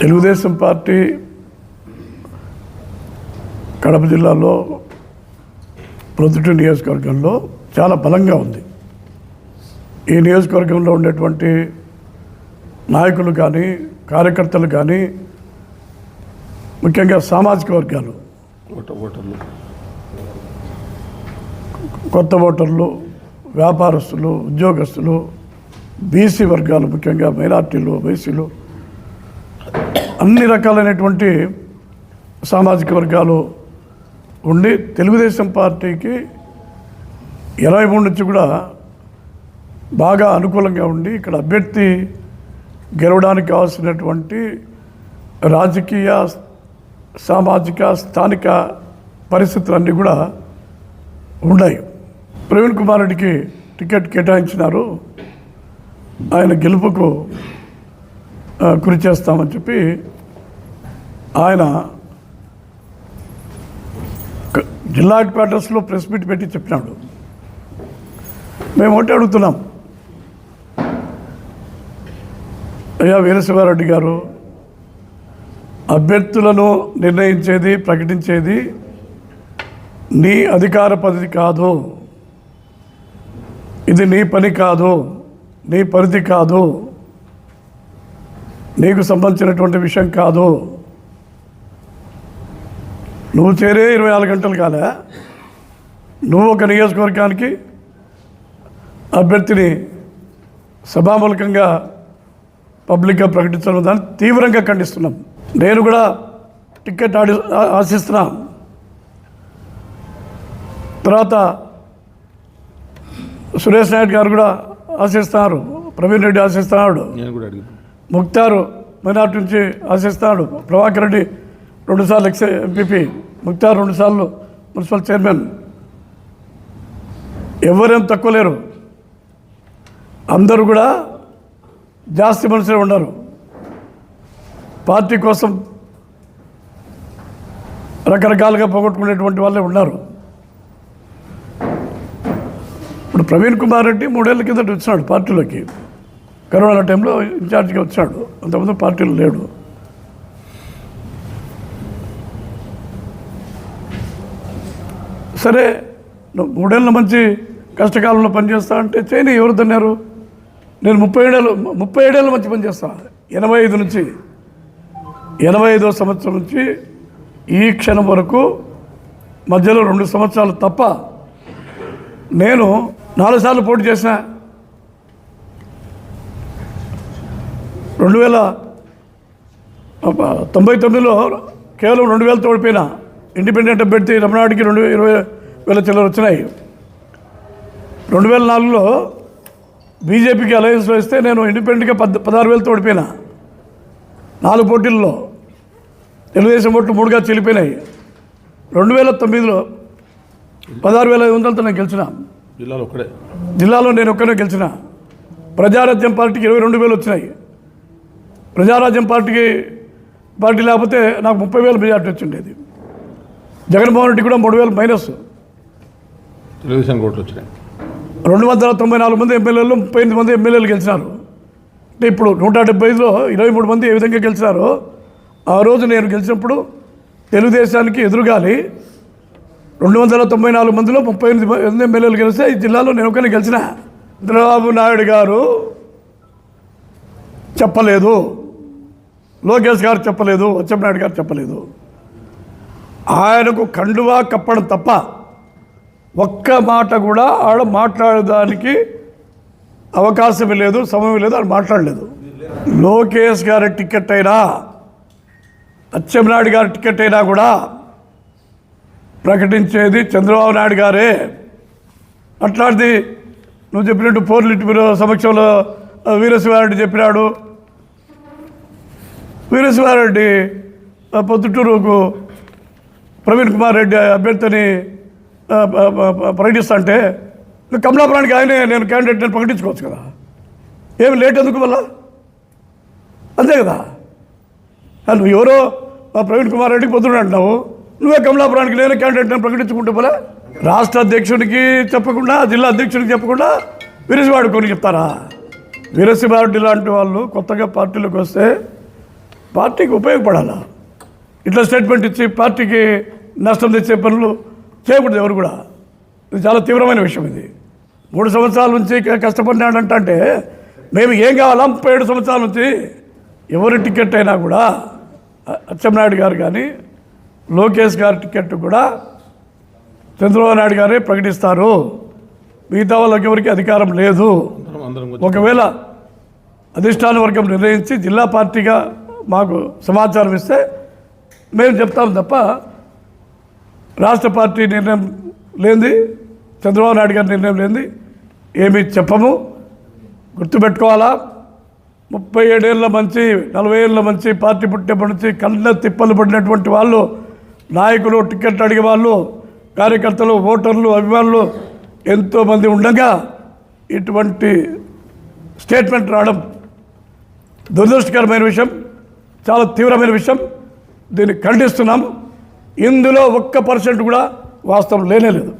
Telugu Desam party Kadapa జిల్లాలో ప్రొద్దుటూరు నియోజకవర్గంలో చాలా బలంగా ఉంది. ఈ నియోజకవర్గంలో ఉండేటువంటి నాయకులు కానీ కార్యకర్తలు కానీ ముఖ్యంగా సామాజిక వర్గాలు ఓటర్లు. కొత్త ఓటర్లు వ్యాపారస్తులు ఉద్యోగస్తులు బీసీ వర్గాలు ముఖ్యంగా మైనార్టీలు బీసీలు అన్ని రకాలైనటువంటి సామాజిక వర్గాలు ఉండి తెలుగుదేశం పార్టీకి ఇరవై మూడు నుంచి కూడా బాగా అనుకూలంగా ఉండి ఇక్కడ అభ్యర్థి గెలవడానికి కావాల్సినటువంటి రాజకీయ సామాజిక స్థానిక పరిస్థితులన్నీ కూడా ఉన్నాయి. ప్రవీణ్ కుమార్ రెడ్డికి టికెట్ కేటాయించినారు. ఆయన గెలుపుకు కృషి చేస్తామని చెప్పి ఆయన జిల్లా హెడ్ క్వార్టర్స్లో ప్రెస్ మీట్ పెట్టి చెప్పినాడు. మేము ఒకటి అడుగుతున్నాం. అయ్యా వీరశివారెడ్డి గారు అభ్యర్థులను నిర్ణయించేది ప్రకటించేది నీ అధికార పరిధి కాదు. ఇది నీ పని కాదు నీ పరిధి కాదు. నీకు సంబంధించినటువంటి విషయం కాదు. నువ్వు చేరే ఇరవై నాలుగు గంటలు కాలే. నువ్వు ఒక నియోజకవర్గానికి అభ్యర్థిని సభామూలకంగా పబ్లిక్గా ప్రకటించడం దాన్ని తీవ్రంగా ఖండిస్తున్నాం. నేను కూడా టికెట్ ఆడి ఆశిస్తున్నాను ఆశిస్తున్నా. తర్వాత సురేష్ నాయుడు గారు కూడా ఆశిస్తున్నారు. ప్రవీణ్ రెడ్డి ఆశిస్తున్నాడు. నేను కూడా ముక్తారు మైనార్టీ నుంచి ఆశిస్తున్నాడు ప్రభాకర్ రెడ్డి రెండుసార్లు ఎక్స్ ఎంపీపీ. ముక్తార్ రెండుసార్లు మున్సిపల్ చైర్మన్. ఎవరేం తక్కువ లేరు. అందరూ కూడా జాస్తి మనుషులే ఉన్నారు. పార్టీ కోసం రకరకాలుగా పోగొట్టుకునేటువంటి వాళ్ళే ఉన్నారు. ఇప్పుడు ప్రవీణ్ కుమార్ రెడ్డి మూడేళ్ళ కిందట వచ్చినాడు పార్టీలోకి. కరోనా టైంలో ఇన్ఛార్జ్గా వచ్చాడు. అంతకుముందు పార్టీలో లేడు. సరే మూడేళ్ళ మంచి కష్టకాలంలో పనిచేస్తా అంటే చేయని ఎవరు తన్నారు? నేను ముప్పై ఏడేళ్ళు ముప్పై ఏడేళ్ళ మంచి పనిచేస్తాను ఎనభై ఐదు నుంచి ఎనభై ఐదో సంవత్సరం నుంచి ఈ క్షణం వరకు మధ్యలో రెండు సంవత్సరాలు తప్ప నేను నాలుగు సార్లు పోటీ చేసిన రెండు వేల తొంభై తొమ్మిదిలో కేవలం రెండు వేలతో ఓడిపోయిన ఇండిపెండెంట్ అభ్యర్థి రమణాడికి రెండు ఇరవై వేల చిల్లర వచ్చినాయి. రెండు వేల నాలుగులో బీజేపీకి అలయన్స్లో ఇస్తే నేను ఇండిపెండెంట్గా పద్ పదహారు వేలతో ఓడిపోయినా నాలుగు పోటీల్లో తెలుగుదేశం ఓట్లు మూడుగా చెల్లిపోయినాయి రెండు వేల తొమ్మిదిలో పదహారు వేల ఐదు వందలతో నేను గెలిచిన. జిల్లాలో ఒక్కడే. జిల్లాలో నేను ఒక్కనే గెలిచిన. ప్రజారాజ్యం పార్టీకి ఇరవై రెండు వేలు వచ్చినాయి. ప్రజారాజ్యం పార్టీకి పార్టీ లేకపోతే నాకు ముప్పై వేలు మెజార్టీ వచ్చిండేది. జగన్మోహన్ రెడ్డి కూడా మూడు వేలు మైనస్. తెలుగుదేశం ఓట్లు వచ్చినాయి. రెండు వందల తొంభై నాలుగు మంది ఎమ్మెల్యేలు ముప్పై ఎనిమిది మంది ఎమ్మెల్యేలు గెలిచినారు. అంటే ఇప్పుడు నూట డెబ్బై ఐదులో ఇరవై మూడు మంది ఏ విధంగా గెలిచినారో ఆ రోజు నేను గెలిచినప్పుడు తెలుగుదేశానికి ఎదురుగాలి. రెండు వందల తొంభై నాలుగు మందిలో ముప్పై ఎనిమిది మంది ఎమ్మెల్యేలు గెలిస్తే ఈ జిల్లాలో నేను ఒకరిని గెలిచిన. చంద్రబాబు నాయుడు గారు చెప్పలేదు. లోకేష్ గారు చెప్పలేదు వచ్చంనాయుడు గారు చెప్పలేదు. ఆయనకు కండువా కప్పడం తప్ప ఒక్క మాట కూడా ఆడ మాట్లాడడానికి అవకాశం లేదు సమయం లేదు అని మాట్లాడలేదు. లోకేష్ గారి టికెట్ అయినా అచ్చెంనాయుడు గారి టికెట్ అయినా కూడా ప్రకటించేది చంద్రబాబు నాయుడు గారే. అట్లాంటిది నువ్వు చెప్పినట్టు పోర్లిట్ బ్యూరో సమక్షంలో ఆ, వీరశివారెడ్డి చెప్పినాడు వీరశివారెడ్డి పొద్దుటూరుకు ప్రవీణ్ కుమార్ రెడ్డి అభ్యర్థిని ప్రకటిస్తుంటే కమలాపురానికి ఆయనే నేను క్యాండిడేట్ నేను ప్రకటించుకోవచ్చు కదా. ఏమి లేట్ ఎందుకు మళ్ళా? అంతే కదా. నువ్వు ఎవరో ఆ ప్రవీణ్ కుమార్ రెడ్డికి పొద్దున అంటున్నావు. నువ్వే కమలాపురానికి నేనే క్యాండిడేట్ నేను ప్రకటించుకుంటే పోలే రాష్ట్ర అధ్యక్షుడికి చెప్పకుండా జిల్లా అధ్యక్షుడికి చెప్పకుండా వీరశివాడు కొని చెప్తారా? వీరసింహారెడ్డి లాంటి వాళ్ళు కొత్తగా పార్టీలోకి వస్తే పార్టీకి ఉపయోగపడాలా? ఇట్లా స్టేట్మెంట్ ఇచ్చి పార్టీకి నష్టం తెచ్చే పనులు చేయకూడదు ఎవరు కూడా. ఇది చాలా తీవ్రమైన విషయం ఇది. మూడు సంవత్సరాల నుంచి కష్టపడినాడంట అంటే మేము ఏం కావాలా? ముప్పై ఏడు సంవత్సరాల నుంచి ఎవరి టికెట్ అయినా కూడా అచ్చెన్నాయుడు గారు కానీ లోకేష్ గారి టికెట్ కూడా చంద్రబాబు నాయుడు గారే ప్రకటిస్తారు. మిగతా వాళ్ళకి ఎవరికి అధికారం లేదు. ఒకవేళ అధిష్టాన వర్గం నిర్ణయించి జిల్లా పార్టీగా మాకు సమాచారం ఇస్తే మేము చెప్తాం తప్ప రాష్ట్ర పార్టీ నిర్ణయం లేనిది చంద్రబాబు నాయుడు గారి నిర్ణయం లేనిది ఏమీ చెప్పము. గుర్తుపెట్టుకోవాలా? ముప్పై ఏడేళ్ళ మంచి నలభై ఏళ్ళ మంచి పార్టీ పుట్టినప్పటి నుంచి కళ్ళ తిప్పలు పడినటువంటి వాళ్ళు నాయకులు టికెట్ అడిగే వాళ్ళు కార్యకర్తలు ఓటర్లు అభిమానులు ఎంతోమంది ఉండగా ఇటువంటి స్టేట్మెంట్ రావడం దురదృష్టకరమైన విషయం. చాలా తీవ్రమైన విషయం. దీన్ని ఖండిస్తున్నాము. ఇందులో ఒక్క పర్సెంట్ కూడా వాస్తవం లేనే లేదు.